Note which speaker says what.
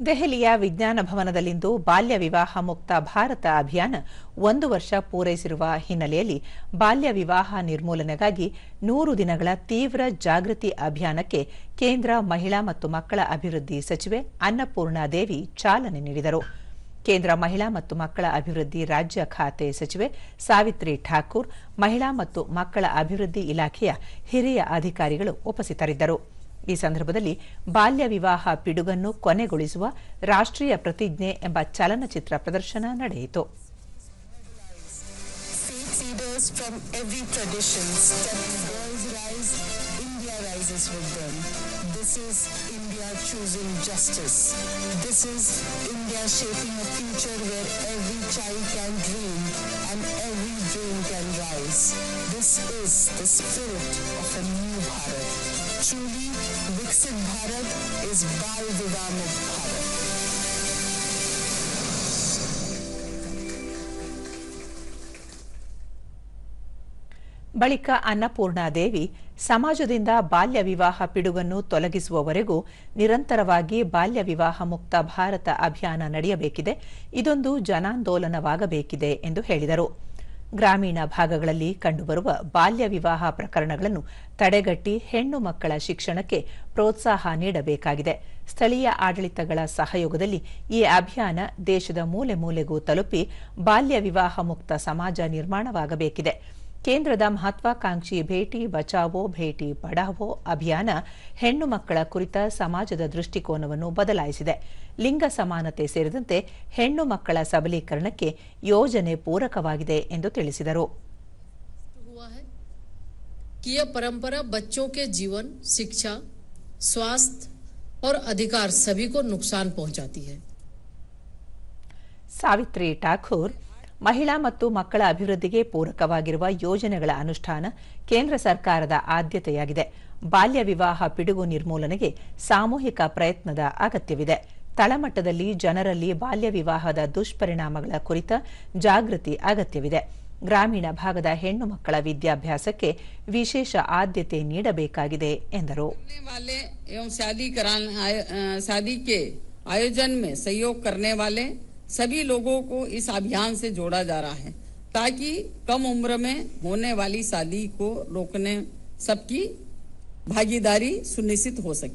Speaker 1: ದೆಹಲಿಯ ವಿಜ್ಞಾನ ಭವನದಲ್ಲಿಂದು ಬಾಲ್ಯ ವಿವಾಹ ಮುಕ್ತ ಭಾರತ ಅಭಿಯಾನ ಒಂದು ವರ್ಷ ಪೂರೈಸಿರುವ ಹಿನ್ನೆಲೆಯಲ್ಲಿ ಬಾಲ್ಯ ವಿವಾಹ ನಿರ್ಮೂಲನೆಗಾಗಿ ನೂರು ದಿನಗಳ ತೀವ್ರ ಜಾಗೃತಿ ಅಭಿಯಾನಕ್ಕೆ ಕೇಂದ್ರ ಮಹಿಳಾ ಮತ್ತು ಮಕ್ಕಳ ಅಭಿವೃದ್ಧಿ ಸಚಿವೆ ಅನ್ನಪೂರ್ಣಾ ದೇವಿ ಚಾಲನೆ ನೀಡಿದರು. ಕೇಂದ್ರ ಮಹಿಳಾ ಮತ್ತು ಮಕ್ಕಳ ಅಭಿವೃದ್ಧಿ ರಾಜ್ಯ ಖಾತೆ ಸಚಿವೆ ಸಾವಿತ್ರಿ ಠಾಕೂರ್, ಮಹಿಳಾ ಮತ್ತು ಮಕ್ಕಳ ಅಭಿವೃದ್ಧಿ ಇಲಾಖೆಯ ಹಿರಿಯ ಅಧಿಕಾರಿಗಳು ಉಪಸ್ಥಿತರಿದ್ದರು. ಈ ಸಂದರ್ಭದಲ್ಲಿ ಬಾಲ್ಯ ವಿವಾಹ ಪಿಡುಗನ್ನು ಕೊನೆಗೊಳಿಸುವ ರಾಷ್ಟ್ರೀಯ ಪ್ರತಿಜ್ಞೆ ಎಂಬ ಚಲನಚಿತ್ರ ಪ್ರದರ್ಶನ ನಡೆಯಿತು.
Speaker 2: Viksit is is the realm of power.
Speaker 1: ಬಳಿಕ ಅನ್ನಪೂರ್ಣಾ ದೇವಿ ಸಮಾಜದಿಂದ ಬಾಲ್ಯ ವಿವಾಹ ಪಿಡುಗನ್ನು ತೊಲಗಿಸುವವರೆಗೂ ನಿರಂತರವಾಗಿ ಬಾಲ್ಯ ವಿವಾಹ ಮುಕ್ತ ಭಾರತ ಅಭಿಯಾನ ನಡೆಯಬೇಕಿದೆ ಇದೊಂದು ಜನಾಂದೋಲನವಾಗಬೇಕಿದೆ ಎಂದು ಹೇಳಿದರು ಗ್ರಾಮೀಣ ಭಾಗಗಳಲ್ಲಿ ಕಂಡುಬರುವ ಬಾಲ್ಯ ವಿವಾಹ ಪ್ರಕರಣಗಳನ್ನು ತಡೆಗಟ್ಟಿ ಹೆಣ್ಣು ಮಕ್ಕಳ ಶಿಕ್ಷಣಕ್ಕೆ ಪ್ರೋತ್ಸಾಹ ನೀಡಬೇಕಾಗಿದೆ. ಸ್ಥಳೀಯ ಆಡಳಿತಗಳ ಸಹಯೋಗದಲ್ಲಿ ಈ ಅಭಿಯಾನ ದೇಶದ ಮೂಲೆ ಮೂಲೆಗೂ ತಲುಪಿ ಬಾಲ್ಯ ವಿವಾಹ ಮುಕ್ತ ಸಮಾಜ ನಿರ್ಮಾಣವಾಗಬೇಕಿದೆ. ಕೇಂದ್ರದ ಮಹತ್ವಾಕಾಂಕ್ಷಿ ಭೇಟಿ ಬಚಾವೋ ಭೇಟಿ ಪಢಾವೋ ಅಭಿಯಾನ ಹೆಣ್ಣು ಮಕ್ಕಳ ಕುರಿತ ಸಮಾಜದ ದೃಷ್ಟಿಕೋನವನ್ನು ಬದಲಾಯಿಸಿದೆ ಲಿಂಗ ಸಮಾನತೆ ಸೇರಿದಂತೆ ಹೆಣ್ಣು ಮಕ್ಕಳ ಸಬಲೀಕರಣಕ್ಕೆ ಯೋಜನೆ ಪೂರಕವಾಗಿದೆ ಎಂದು ತಿಳಿಸಿದರು
Speaker 3: हुआ है कि यह परंपरा बच्चों के जीवन शिक्षा स्वास्थ्य और अधिकार सभी को नुकसान पहुंचाती है
Speaker 1: ಸಾವಿತ್ರಿ ಠಾಕೂರ್ ಮಹಿಳಾ ಮತ್ತು ಮಕ್ಕಳ ಅಭಿವೃದ್ಧಿಗೆ ಪೂರಕವಾಗಿರುವ ಯೋಜನೆಗಳ ಅನುಷ್ಠಾನ ಕೇಂದ್ರ ಸರ್ಕಾರದ ಆದ್ಯತೆಯಾಗಿದೆ ಬಾಲ್ಯ ವಿವಾಹ ಪಿಡುಗು ನಿರ್ಮೂಲನೆಗೆ ಸಾಮೂಹಿಕ ಪ್ರಯತ್ನದ ಅಗತ್ಯವಿದೆ ತಳಮಟ್ಟದಲ್ಲಿ ಜನರಲ್ಲಿ ಬಾಲ್ಯ ವಿವಾಹದ ದುಷ್ಪರಿಣಾಮಗಳ ಕುರಿತ ಜಾಗೃತಿ ಅಗತ್ಯವಿದೆ ಗ್ರಾಮೀಣ ಭಾಗದ ಹೆಣ್ಣು ಮಕ್ಕಳ ವಿದ್ಯಾಭ್ಯಾಸಕ್ಕೆ ವಿಶೇಷ ಆದ್ಯತೆ ನೀಡಬೇಕಾಗಿದೆ ಎಂದರು
Speaker 4: करने वाले एवं शादी कराने आय- अ, शादी के आयोजन में सहयोग करने वाले सभी लोगों को इस अभियान से जोड़ा जा रहा है ताकि कम उम्र में होने वाली शादी को रोकने सबकी भागीदारी सुनिश्चित हो सके।